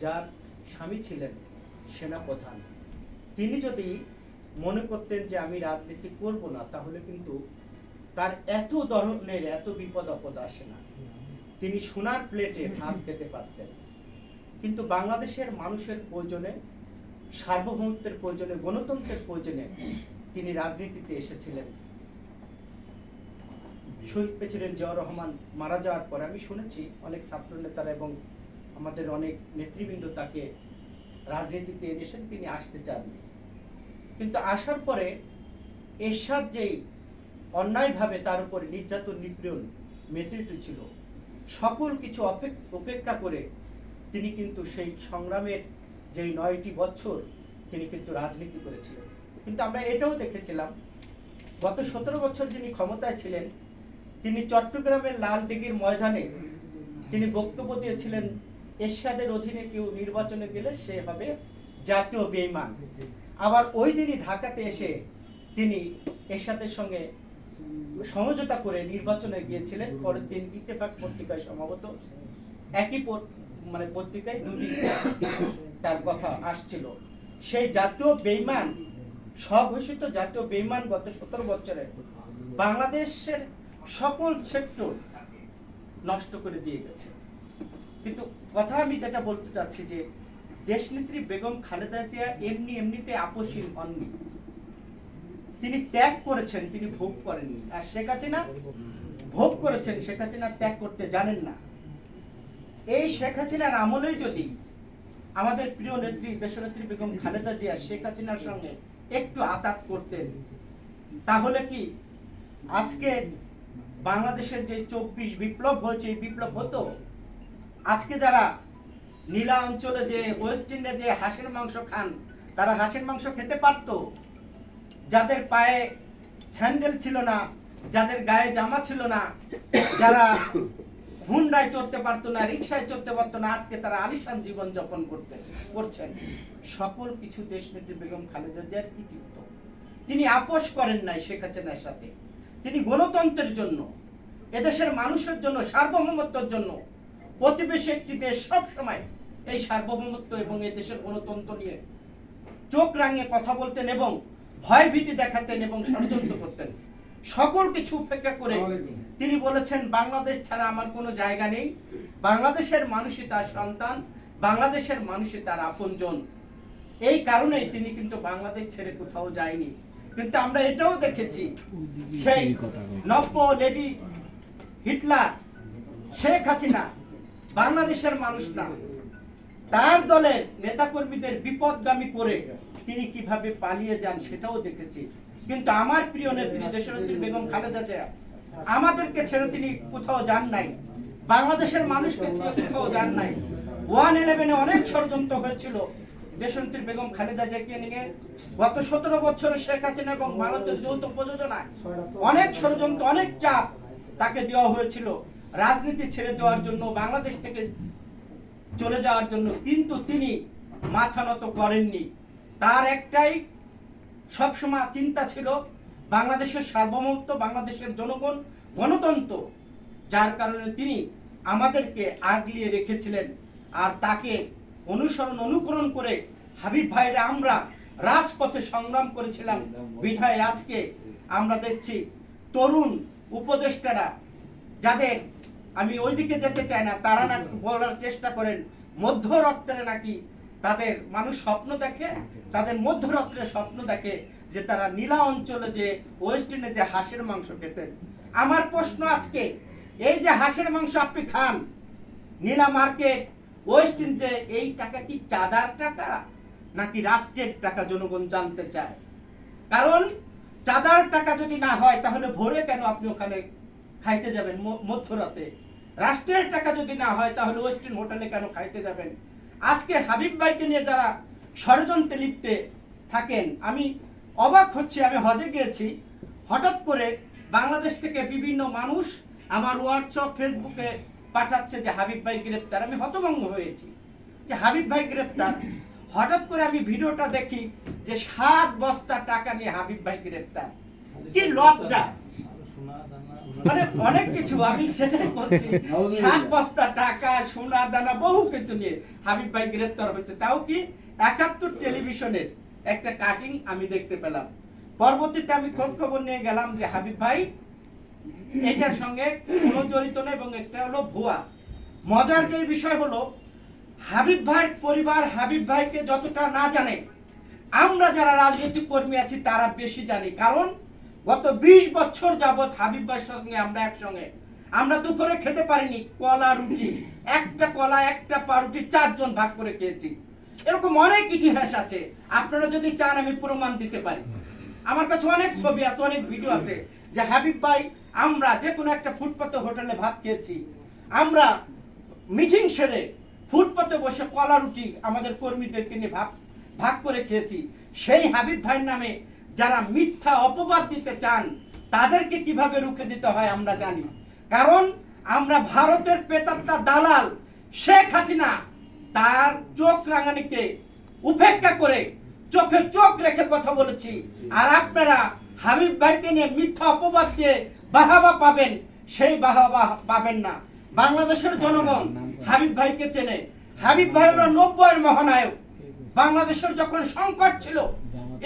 যার স্বামী ছিলেন সেনাপ্রধান। তিনি যদি মনে করতেন যে আমি রাজনীতি করব না, তাহলে কিন্তু তার এত ধরনের, এত বিপদ আপদ আসে না। তিনি সোনার প্লেটে ভাত খেতে পারতেন। কিন্তু বাংলাদেশের মানুষের প্রয়োজনে, সার্বভৌমত্বের প্রয়োজনে, গণতন্ত্রের প্রয়োজনে তিনি রাজনীতিতে এসেছিলেন। শহীদ প্রেসিডেন্ট জিয়াউর রহমান, মারা যাওয়ার পরে। আমি শুনেছি অনেক ছাত্র নেতারা এবং আমাদের অনেক নেতৃবৃন্দ তাকে রাজনীতিতে এনেছেন, তিনি আসতে চাননি। কিন্তু আসার পরে এরশাদ যেই অন্যায়ভাবে তার উপরে নির্যাতন, নিপীড়ন মেতে ছিল, সকল কিছু অপেক- উপেক্ষা করে তিনি কিন্তু সেই সংগ্রামের যেই নয়টি বছর তিনি কিন্তু রাজনীতি করেছিলেন। কিন্তু আমরা এটাও দেখেছিলাম, গত সতেরো বছর যিনি ক্ষমতায় ছিলেন, তিনি চট্টগ্রামের লাল দিঘির ময়দানে তিনি বক্তব্য দিয়েছিলেন এরশাদের অধীনে কেউ নির্বাচনে গেলে সে হবে জাতীয় বেইমান। আবার ওই দিনই ঢাকাতে এসে তিনি এরশাদের সঙ্গে সমঝোতা করে নির্বাচনে গিয়েছিলেন। পরের দিন ইত্তেফাক পত্রিকায় সম্ভবত একই মানে পত্রিকায় দুটি তার কথা আসছিল। সেই জাতীয় বেইমান, স্বঘোষিত জাতীয় বেইমান গত সতেরো বছরে বাংলাদেশের সকল সেক্টর নষ্ট করে দিয়ে গেছে। কিন্তু কথা আমি যেটা বলতে চাচ্ছি যে দেশনেত্রী বেগম খালেদা জিয়া এমনি এমনিতে আপসীন হননি তিনি ত্যাগ করেছেন, তিনি ভোগ করেননি। আর শেখ হাসিনা ভোগ করেছেন, শেখ হাসিনা ত্যাগ করতে জানেন না। এই শেখ হাসিনার আমলেই যদি আমাদের প্রিয় নেত্রী, দেশনেত্রী বেগম খালেদা জিয়া শেখ হাসিনার সঙ্গে একটু আতাত করতেন, তাহলে কি আজকে বাংলাদেশের যে চব্বিশ বিপ্লব হয়েছে, এই বিপ্লব হতো? আজকে যারা নীলা অঞ্চলে যে ওয়েস্ট ইন্ডিয়া যে হাঁসের মাংস খান, তারা হাঁসের মাংস খেতে পারতো। যাদের পায়ে স্যান্ডেল ছিল না, যাদের গায়ে জামা ছিল না, যারা হুন্ডায় চড়তে পারতো না রিক্সায় চড়তে পারতো না, আজকে তারা আলিশান জীবন যাপন করতে, করছেন। সকল কিছু দেশ নেত্রী বেগম খালেদা জিয়ার কৃতিত্ব। তিনি আপোষ করেন নাই শেখ হাসিনার সাথে। তিনি গণতন্ত্রের জন্য, এদেশের মানুষের জন্য, সার্বভৌমত্বের জন্য প্রতিবেশী একটি দেশ সবসময় এই সার্বভৌমত্ব এবং এই দেশের গণতন্ত্র নিয়ে চোখ রাঙিয়ে কথা বলতেন এবং ভয় ভীতি দেখাতেন এবং ষড়যন্ত্র করতেন। সকল কিছু উপেক্ষা করে তিনি বলেছেন বাংলাদেশ ছাড়া আমার কোনো জায়গা নেই। বাংলাদেশের মানুষই তার সন্তান বাংলাদেশের মানুষই তার আপনজন। এই কারণেই তিনি কিন্তু বাংলাদেশ ছেড়ে কোথাও যায়নি। কিন্তু আমরা এটাও দেখেছি সেই নব্য লেডি হিটলার শেখ হাসিনা বাংলাদেশের মানুষ না। তার দলের নেতাকর্মীদের বিপদগামী করে তিনি কীভাবে পালিয়ে যান সেটাও দেখেছি। কিন্তু আমার প্রিয় নেত্রী দেশনেত্রী বেগম খালেদা জিয়া, আমাদেরকে ছেড়ে তিনি কোথাও যান নাই। বাংলাদেশের মানুষকে ছেড়ে কোথাও যান নাই। ওয়ান ইলেভেনে অনেক ষড়যন্ত্র হয়েছিল দেশনেত্রী বেগম খালেদা জিয়াকে নিয়ে। গত সতেরো বছরে শেখ হাসিনা এবং ভারতের যৌথ প্রযোজনায় অনেক ষড়যন্ত্র, অনেক চাপ তাকে দেওয়া হয়েছিল। রাজনীতি ছেড়ে দেওয়ার জন্য, বাংলাদেশ থেকে চলে যাওয়ার জন্য কিন্তু তিনি মাথা নত করেননি। তার একটাই সবসময় চিন্তা ছিল, বাংলাদেশের সার্বভৌমত্ব, বাংলাদেশের জনগণ, গণতন্ত্র, যার কারণে তিনি আমাদেরকে আগলিয়ে রেখেছিলেন। আর তাকে অনুসরণ, অনুকরণ করে হাবিব ভাইরা আমরা রাজপথে সংগ্রাম করেছিলাম। বিধায় আজকে আমরা দেখছি তরুণ উপদেষ্টারা, যাদের আমি ওইদিকে যেতে চাই না। তারা না বলার চেষ্টা করেন মধ্যরাত্রে নাকি তাদের মানুষ স্বপ্ন দেখে, তাদের মধ্যরাত্রে স্বপ্ন দেখে যে তারা নীলা অঞ্চলে যে ওয়েস্ট ইন্ডিজে যে হাঁসের মাংস খেতেন। আমার প্রশ্ন আজকে, এই যে হাঁসের মাংস আপনি খান, নীলা মার্কেট ওয়েস্ট ইন্ডিজে এই টাকা কি চাঁদার টাকা, নাকি রাষ্ট্রের টাকা, জনগণ জানতে চায়? কারণ চাঁদার টাকা যদি না হয়, তাহলে ভোরে কেন আপনি ওখানে খাইতে যাবেন মধ্যরাতে? রাষ্ট্রের টাকা যদি না হয়, তাহলে ওয়েস্টার্ন হোটেলে কেন খাইতে যাবেন? আজকে হাবিব ভাইকে নিয়ে যারা ষড়যন্ত্রে লিপ্তে থাকেন, আমি অবাক হচ্ছি, আমি হজে গিয়েছি, হঠাৎ করে বাংলাদেশ থেকে বিভিন্ন মানুষ আমার হোয়াটসঅ্যাপ ফেসবুকে পাঠাচ্ছে যে হাবিব ভাই গ্রেপ্তার। আমি হতভঙ্গ হয়েছি যে হাবিব ভাই গ্রেপ্তার। হঠাৎ করে আমি ভিডিওটা দেখি যে সাত বস্তা টাকা নিয়ে হাবিব ভাই গ্রেপ্তার। কি লজ্জা। মানে অনেক কিছু আমি সেটাই বলছি। সাত বস্তা টাকা সোনা দানা বহু কিছু নিয়ে হাবিব ভাই হয়েছে। তাও কি একাত্তর টেলিভিশনের একটা কাটিং আমি দেখতে পেলাম। পরবর্তীতে আমি খোঁজ খবর নিয়ে গেলাম যে হাবিব ভাই এটার সঙ্গে কোনো জড়িত না এবং একটা হলো ভুয়া। মজার যে বিষয় হলো হাবিব ভাইয়ের পরিবার হাবিব ভাইকে যতটা না জানে আমরা যারা রাজনৈতিক কর্মী আছি তারা বেশি জানি। কারণ গত ২০ বছর যাবৎ হাবিব ভাইয়ের সঙ্গে আমরা একসঙ্গে। আমরা দুপুরে খেতে পারিনি, কলা, রুটি। একটা কলা, একটা পাউরুটি, চারজন ভাগ করে খেয়েছি। এরকম অনেক ইতিহাস আছে। আপনারা যদি চান আমি প্রমাণ দিতে পারি। আমার কাছে অনেক ছবি আছে, অনেক ভিডিও আছে যে হাবিব ভাই, আমরা যে কোনো একটা ফুটপাতে হোটেলে ভাত খেয়েছি। আমরা মিটিং সেরে ফুটপাতে বসে কলা, রুটি আমাদের কর্মীদেরকে নিয়ে ভাগ ভাগ করে খেয়েছি। সেই হাবিব ভাইয়ের নামে যারা মিথ্যা অপবাদ দিতে চান, তাদেরকে কীভাবে রুখে দিতে হয় আমরা জানি। কারণ আমরা ভারতের পেতাত্তা দালাল, শেখ হাসিনা, তার চোখ রাঙানিকে উপেক্ষা করে চোখে চোখ রেখে কথা বলেছি। আর আপনারা হাবিব ভাইকে নিয়ে মিথ্যা অপবাদ দিয়ে বাহাবা পাবেন, সেই বাহাবা পাবেন না। বাংলাদেশের জনগণ হাবিব ভাইকে চেনে। হাবিব ভাই হলো নব্বইয়ের মহানায়ক। বাংলাদেশের যখন সংকট ছিল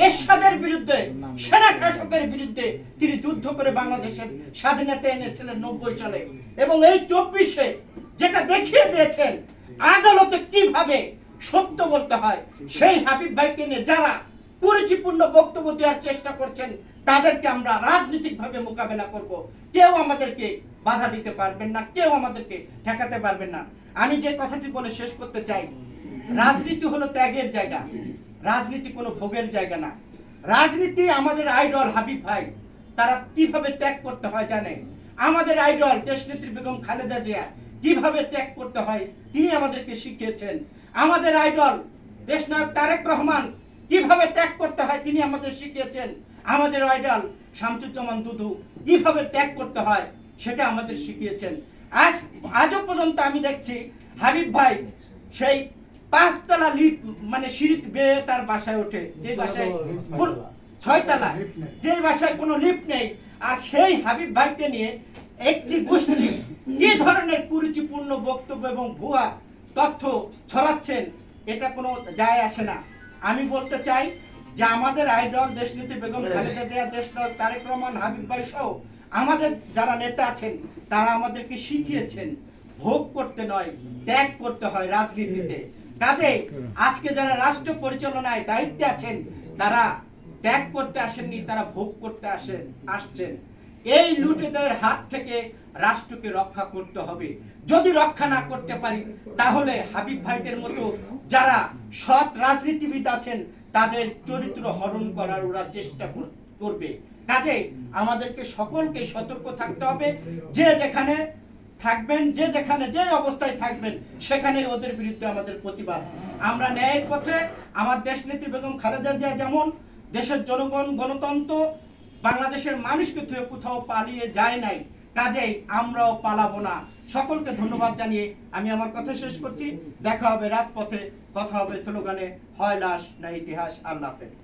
এরশাদের বিরুদ্ধে সেনা শাসকের বিরুদ্ধে তিনি যুদ্ধ করে বাংলাদেশের স্বাধীনতা এনেছিলেন নব্বই সালে। এবং এই চব্বিশে যেটা দেখিয়ে দিয়েছেন আদালতে কীভাবে সত্য বলতে হয় সেই হাবিব ভাইকে নিয়ে যারা পরিচিপূর্ণ বক্তব্য দেওয়ার চেষ্টা করছেন তাদেরকে আমরা রাজনৈতিকভাবে মোকাবেলা করব। কেউ আমাদেরকে বাধা দিতে পারবেন না কেউ আমাদেরকে ঠেকাতে পারবেন না। আমি যে কথাটি বলে শেষ করতে চাই রাজনীতি হলো ত্যাগের জায়গা। রাজনীতি কোনো ভোগের জায়গা না। রাজনীতি আমাদের আইডল হাবিব ভাই, তারা কীভাবে ত্যাগ করতে হয় জানে আমাদের আইডল দেশনেত্রী বেগম খালেদা জিয়া কীভাবে ত্যাগ করতে হয়, তিনি আমাদেরকে শিখিয়েছেন। আমাদের আইডল দেশনায়ক তারেক রহমান কীভাবে ত্যাগ করতে হয়, তিনি আমাদের শিখিয়েছেন। আমাদের আইডল শামসুজ্জামান দুদু কীভাবে ত্যাগ করতে হয়, সেটা আমাদের শিখিয়েছেন। আজ, আজও পর্যন্ত আমি দেখছি হাবিব ভাই সেই পাঁচতলা লিফট মানে সিঁড়ি বেয়ে তার বাসায় ওঠে। যে বাসায় ছয়তলা। যে বাসায় কোনো লিফট নেই আর সেই হাবিব ভাইকে নিয়ে একটি গোষ্ঠী কি ধরনের কুরুচিপূর্ণ বক্তব্য এবং ভুয়া তথ্য ছড়াচ্ছেন এটা কোনো যায় আসে না। আমি বলতে চাই যে আমাদের আইডল দেশনীতি বেগম খালেদা জিয়া দেশনায়ক তারেক রহমান হাবিব ভাই সহ আমাদের যারা নেতা আছেন তারা আমাদেরকে শিখিয়েছেন ভোগ করতে নয় ত্যাগ করতে হয় রাজনীতিতে। কাজে আজকে যারা রাষ্ট্র পরিচালনায় দায়িত্বে আছেন, তারা ত্যাগ করতে আসেননি, তারা ভোগ করতে আসেন আসছেন। এই লুটেদের হাত থেকে রাষ্ট্রকে রক্ষা করতে হবে। যদি রক্ষা না করতে পারি, তাহলে হাবিব ভাইদের মতো যারা সৎ রাজনীতিবিদ আছেন, তাদের চরিত্র হরণ করার ওরা চেষ্টা করবে। কাজে আমাদেরকে সকলকে সতর্ক থাকতে হবে। যে যেখানে থাকবেন, যে যেখানে যে অবস্থায় থাকবেন সেখানে ওদের বিরুদ্ধে আমাদের প্রতিবাদ। আমরা ন্যায়ের পথে আমার দেশ নেত্রী বেগম খালেদা জিয়া যেমন দেশের জনগণ, গণতন্ত্র, বাংলাদেশের মানুষকে থুয়ে কোথাও পালিয়ে যায় নাই, কাজেই আমরাও পালাবো না। সকলকে ধন্যবাদ জানিয়ে আমি আমার কথা শেষ করছি। দেখা হবে রাজপথে, কথা হবে স্লোগানে, হয় লাশ না ইতিহাস, আল্লাহ হাফেজ।